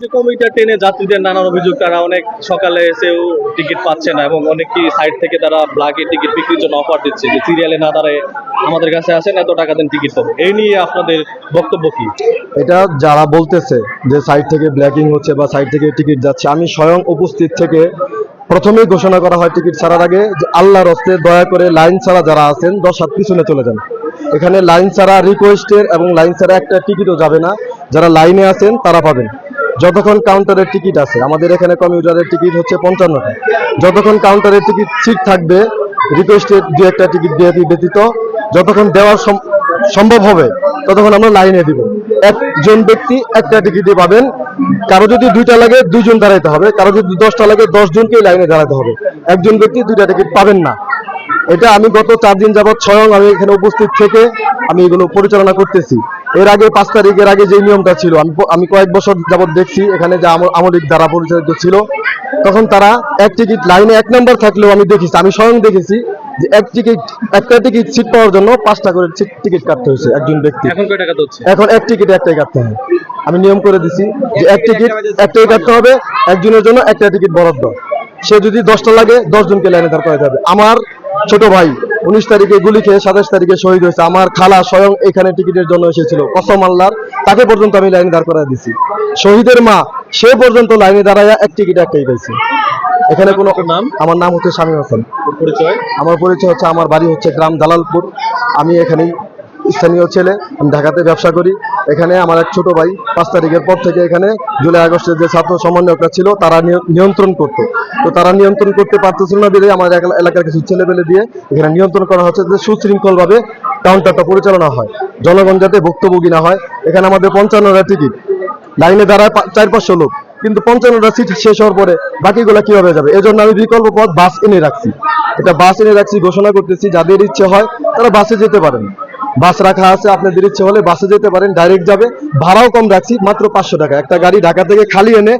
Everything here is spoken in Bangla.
কমিটা টেনে যাত্রীদের নানান অভিযোগ, তারা অনেক সকালে এসেও টিকিট পাচ্ছে না এবং অনেকই সাইড থেকে তারা ব্লাকে টিকিট বিক্রির জন্য অফার দিচ্ছে যে সিরিয়ালে না দাঁড়ায় আমাদের কাছে আসেন, এত টাকা দেন টিকিট পাবো। এই নিয়ে আপনাদের বক্তব্য কি? এটা যারা বলতেছে যে সাইড থেকে ব্ল্যাকিং হচ্ছে বা সাইড থেকে টিকিট যাচ্ছে, আমি স্বয়ং উপস্থিত থেকে প্রথমেই ঘোষণা করা হয় টিকিট ছাড়ার আগে যে আল্লাহর হস্তে দয়া করে লাইন ছাড়া যারা আছেন, দশ হাত পিছনে চলে যান। এখানে লাইন ছাড়া রিকোয়েস্টের এবং লাইন ছাড়া একটা টিকিটও যাবে না। যারা লাইনে আছেন, তারা পাবেন। যতক্ষণ কাউন্টারের টিকিট আছে, আমাদের এখানে কমিউটারের টিকিট হচ্ছে পঞ্চান্নটা। যতক্ষণ কাউন্টারের টিকিট সিট থাকবে রিকোয়েস্টের দু একটা টিকিট বিআপি ব্যতীত, যতক্ষণ দেওয়ার সম- সম্ভব হবে, ততক্ষণ আমরা লাইনে দিব। একজন ব্যক্তি একটা টিকিটই পাবেন। কারও যদি দুইটা লাগে, দুইজন দাঁড়াইতে হবে। কারও যদি দশটা লাগে দশ জনকেই লাইনে দাঁড়াতে হবে। একজন ব্যক্তি দুইটা টিকিট পাবেন না। এটা আমি গত চার দিন যাবৎ স্বয়ং আমি এখানে উপস্থিত থেকে আমি এগুলো পরিচালনা করতেছি। এর আগে পাঁচ তারিখের আগে যে নিয়মটা ছিল আমি আমি কয়েক বছর যাবৎ দেখছি এখানে যে আমলিক দ্বারা পরিচালিত ছিল। তখন তারা এক টিকিট লাইনে এক নাম্বার থাকলেও আমি দেখেছি আমি স্বয়ং দেখেছি যে এক টিকিট একটা টিকিট সিট পাওয়ার জন্য পাঁচটা করে টিকিট কাটতে হয়েছে একজন ব্যক্তি। এখন এক টিকিট একটাই কাটতে হয়। আমি নিয়ম করে দিছি যে এক টিকিট একটাই কাটতে হবে একজনের জন্য একটা টিকিট বরাদ্দ। সে যদি দশটা লাগে দশ জনকে লাইনে দাঁড় করাতে হবে। আমার ছোট ভাই উনিশ তারিখে গুলি খেয়ে সাতাশ তারিখে শহীদ হয়েছে। আমার খালা স্বয়ং এখানে টিকিটের জন্য এসেছিল। কসম আল্লাহর তাকে পর্যন্ত আমি লাইনে দাঁড় করাই দিছি। শহীদের মা সে পর্যন্ত লাইনে দাঁড়ায় এক টিকিট একটাই পাইছে। এখানে কোনো নাম? আমার নাম হচ্ছে স্বামী হোসেন। পরিচয়? আমার পরিচয় হচ্ছে আমার বাড়ি হচ্ছে গ্রাম দালালপুর। আমি এখানেই স্থানীয় ছেলে আমি ঢাকাতে ব্যবসা করি। এখানে আমার এক ছোট ভাই পাঁচ তারিখের পর থেকে এখানে জুলাই আগস্টের যে ছাত্র সমন্বয়করা ছিল, তারা নিয়ন্ত্রণ করতো। তো তারা নিয়ন্ত্রণ করতে পারতেছিল না বেরিয়ে আমার এলাকার কিছু ছেলেপেলে দিয়ে এখানে নিয়ন্ত্রণ করা হচ্ছে যে সুশৃঙ্খলভাবে কাউন্টারটা পরিচালনা হয়, জনগণ যাতে ভুক্তভোগী না হয়। এখানে আমাদের পঞ্চান্নটা টিকিট। লাইনে দাঁড়ায় চার, পাঁচশো লোক। কিন্তু পঞ্চান্নটা সিট শেষ হওয়ার পরে বাকিগুলো কীভাবে যাবে? এজন্য আমি বিকল্প পথ বাস এনে রাখছি। এটা বাস এনে রাখছি, ঘোষণা করতেছি, যাদের ইচ্ছে হয় তারা বাসে যেতে পারেন। বাস রাখা আছে, আপনাদের ইচ্ছে হলে বাসে যেতে পারেন ডাইরেক্ট যাবে। ভাড়াও কম রাখছি, মাত্র পাঁচশো টাকা। একটা গাড়ি ঢাকা থেকে খালি এনে